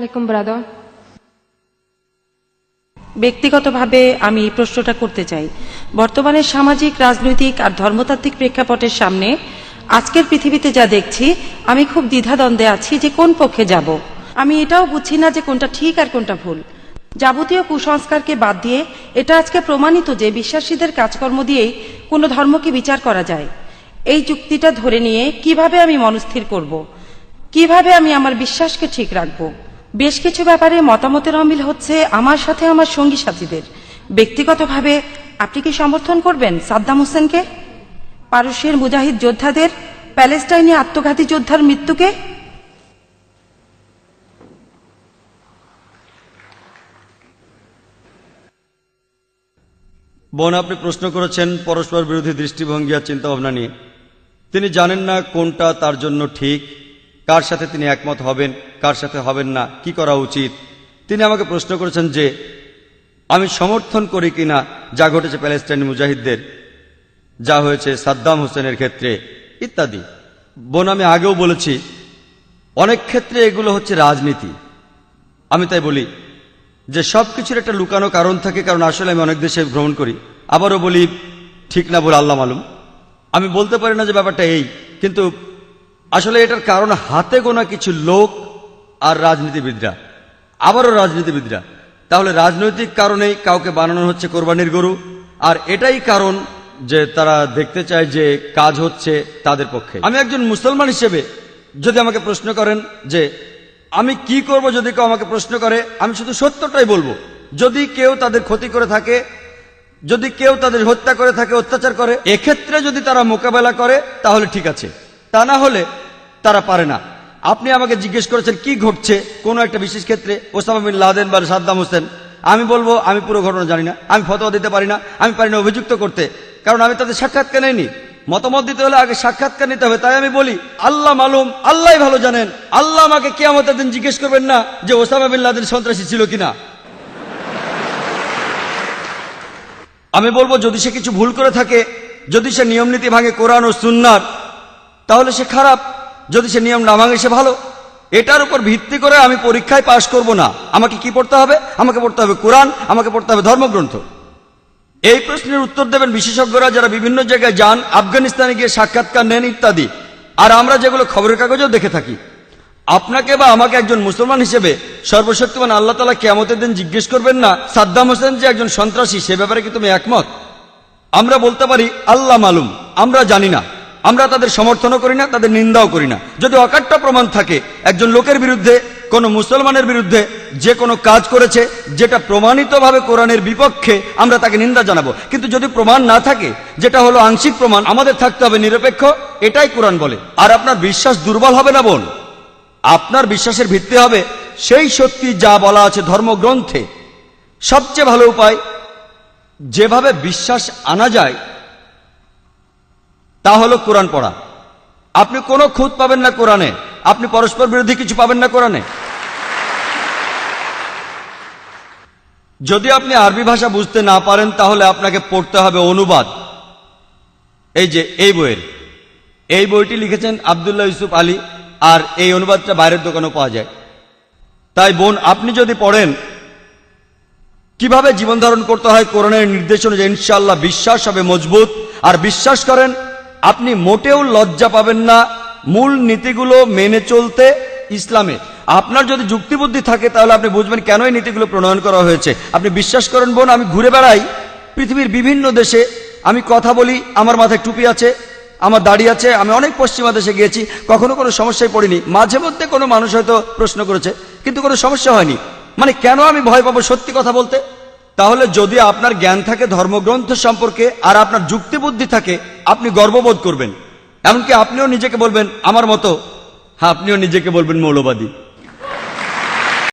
আলাইকুম ব্রাদার ব্যক্তিগতভাবে আমি এই প্রশ্নটা করতে চাই। বর্তমানে সামাজিক, রাজনৈতিক আর ধর্মতাত্ত্বিক প্রেক্ষাপটের সামনে আজকের পৃথিবীতে যা দেখছি, আমি খুব দ্বিধাদ্বন্দ্বে আছি যে কোন পক্ষে যাব। আমি এটাও বুঝছি না যে কোনটা ঠিক আর কোনটা ভুল। যাবতীয় কুসংস্কারকে বাদ দিয়ে এটা আজকে প্রমাণিত যে বিশ্বাসীদের কাজকর্ম দিয়েই কোনো ধর্মকে বিচার করা যায়। এই যুক্তিটা ধরে নিয়ে কীভাবে আমি মনস্থির করব? কীভাবে আমি আমার বিশ্বাসকে ঠিক রাখব? বেশ কিছু ব্যাপারে মতামতের অমিল হচ্ছে আমার সাথে আমার সঙ্গী সাথীদের। ব্যক্তিগতভাবে আপনি কি সমর্থন করবেন সাদ্দাম হোসেনকে? পারস্যের মুজাহিদ যোদ্ধাদের, প্যালেস্টাইনে আত্মঘাতী যোদ্ধার মৃত্যুকে? বোন, আপনি প্রশ্ন করেছেন পরস্পর বিরোধী দৃষ্টিভঙ্গি আর চিন্তাভাবনা নিয়ে। তিনি জানেন না কোনটা তার জন্য ঠিক কার সাথে তিনি একমত হবেন, কার সাথে হবেন না, কি করা উচিত? তিনি আমাকে প্রশ্ন করেছেন যে, আমি সমর্থন করি কিনা, যা ঘটেছে প্যালেস্টাইন মুজাহিদদের, যা হয়েছে সাদ্দাম হোসেনের ক্ষেত্রে, ইত্যাদি। বোন, আমি আগেও বলেছি, অনেক ক্ষেত্রে এগুলো হচ্ছে রাজনীতি। আমি তাই বলি যে সব কিছুর একটা লুকানো কারণ থাকে, কারণ আসলে আমি অনেক দেশে ভ্রমণ করি। আবারও বলি, ঠিক না বলে আল্লাহ মালুম। আমি বলতে পারি না যে ব্যাপারটা এই, কিন্তু আসলে এটার কারণ হাতে গোনা কিছু লোক আর রাজনীতিবিদরা। আবারও রাজনীতিবিদরা। তাহলে রাজনৈতিক কারণেই কাউকে বানানো হচ্ছে কোরবানির গরু, আর এটাই কারণ যে তারা দেখতে চায় যে কাজ হচ্ছে তাদের পক্ষে। আমি একজন মুসলমান হিসেবে যদি আমাকে প্রশ্ন করেন যে, আমি কি করব যদি কেউ আমাকে প্রশ্ন করে? আমি শুধু সত্যটাই বলব। যদি কেউ তাদের ক্ষতি করে থাকে, যদি কেউ তাদের হত্যা করে থাকে, অত্যাচার করে, এক্ষেত্রে যদি তারা মোকাবেলা করে, তাহলে ঠিক আছে। তা না হলে তারা পারে না। আপনি আমাকে জিজ্ঞেস করেছেন, কি ঘটছে? কোনো একটা বিশেষ ক্ষেত্রে ওসামা বিন লাদেন বা সাদ্দাম হোসেন, আমি বলব, আমি পুরো ঘটনা জানি না, আমি ফতোয়া দিতে পারি না, আমি পারি না অভিযুক্ত করতে। কারণ আমি তাদের সাক্ষাৎকার নেইনি। মতামত দিতে হলে আগে সাক্ষাৎকার নিতে হবে, তাই আমি বলি, আল্লাহ মালুম আল্লাহ ভালো জানেন। আল্লাহ আমাকে কেয়ামতের দিন জিজ্ঞেস করবেন না যে ওসামা বিন লাদেন সন্ত্রাসী ছিল কিনা। আমি বলব, যদি সে কিছু ভুল করে থাকে, যদি সে নিয়ম নীতি ভাঙে কোরআন ও সুন্নার, তাহলে সে খারাপ। যদি সে নিয়ম না ভাঙে, সে ভালো। এটার উপর ভিত্তি করে আমি পরীক্ষায় পাশ করব না। আমাকে কি পড়তে হবে? আমাকে পড়তে হবে কোরআন, আমাকে পড়তে হবে ধর্মগ্রন্থ। এই প্রশ্নের উত্তর দেবেন বিশেষজ্ঞরা যারা বিভিন্ন জায়গায় যান, আফগানিস্তানে গিয়ে সাক্ষাৎকার নেন ইত্যাদি। আর আমরা যেগুলো খবরের কাগজেও দেখে থাকি। আপনাকে বা আমাকে একজন মুসলমান হিসেবে সর্বশক্তিমান আল্লাহ তালা কেমতের দিন জিজ্ঞেস করবেন না, সাদ্দাম হোসেন যে একজন সন্ত্রাসী, সে ব্যাপারে কি তুমি একমত? আমরা বলতে পারি, আল্লাহ মালুম, আমরা জানি না। আমরা তাদের সমর্থনও করি না, তাদের নিন্দাও করি না। যদি অকাট্য প্রমাণ থাকে, একজন লোকের বিরুদ্ধে, কোন মুসলমানের বিরুদ্ধে যে কোনো কাজ করেছে, যেটা প্রমাণিতভাবে কোরআনের বিপক্ষে আমরা তাকে নিন্দা জানাব। কিন্তু যদি প্রমাণ না থাকে, যেটা হলো আংশিক প্রমাণ, আমাদের থাকতে হবে নিরপেক্ষ, এটাই কোরআন বলে। আর আপনার বিশ্বাস দুর্বল হবে না, বোন? আপনার বিশ্বাসের ভিত্তি হবে সেই সত্যি যা বলা আছে ধর্মগ্রন্থে। সবচেয়ে ভালো উপায়, যেভাবে বিশ্বাস আনা যায় তা হলো কোরআন পড়া। আপনি কোনো খুঁত পাবেন না কোরআনে। আপনি পরস্পর বিরোধী কিছু পাবেন না কোরআনে। যদি আপনি আরবি ভাষা বুঝতে না পারেন, তাহলে আপনাকে পড়তে হবে অনুবাদ। এই যে, এই বইয়ের। এই বইটি লিখেছেন আবদুল্লাহ ইউসুফ আলী, আর এই অনুবাদটা বাইরের দোকানেও পাওয়া যায়। তাই বোন, আপনি যদি পড়েন, কীভাবে জীবন ধারণ করতে হয় কোরআনের নির্দেশ অনুযায়ী ইনশাল্লাহ বিশ্বাস হবে মজবুত। আর বিশ্বাস করেন আপনি মোটেও লজ্জা পাবেন না মূল নীতিগুলো মেনে চলতে ইসলামে। আপনার যদি যুক্তিবুদ্ধি থাকে, তাহলে আপনি বুঝবেন কেন এই নীতিগুলো প্রণয়ন করা হয়েছে। আপনি বিশ্বাস করেন, বোন, আমি ঘুরে বেড়াই পৃথিবীর বিভিন্ন দেশে। আমি কথা বলি, আমার মাথায় টুপি আছে, আমার দাড়ি আছে, আমি অনেক পশ্চিমা দেশে গিয়েছি, কখনো কোনো সমস্যায় পড়িনি। মাঝে মধ্যে কোনো মানুষ হয়তো প্রশ্ন করেছে, কিন্তু কোনো সমস্যা হয়নি। মানে কেন আমি ভয় পাবো সত্যি কথা বলতে? তাহলে যদি আপনার জ্ঞান থাকে, ধর্মগ্রন্থ সম্পর্কে, আর আপনার যুক্তিবুদ্ধি থাকে, আপনি গর্ববোধ করবেন। এমনকি আপনিও নিজেকে বলবেন, আমার মতো। হ্যাঁ আপনিও নিজেকে বলবেন মৌলবাদী।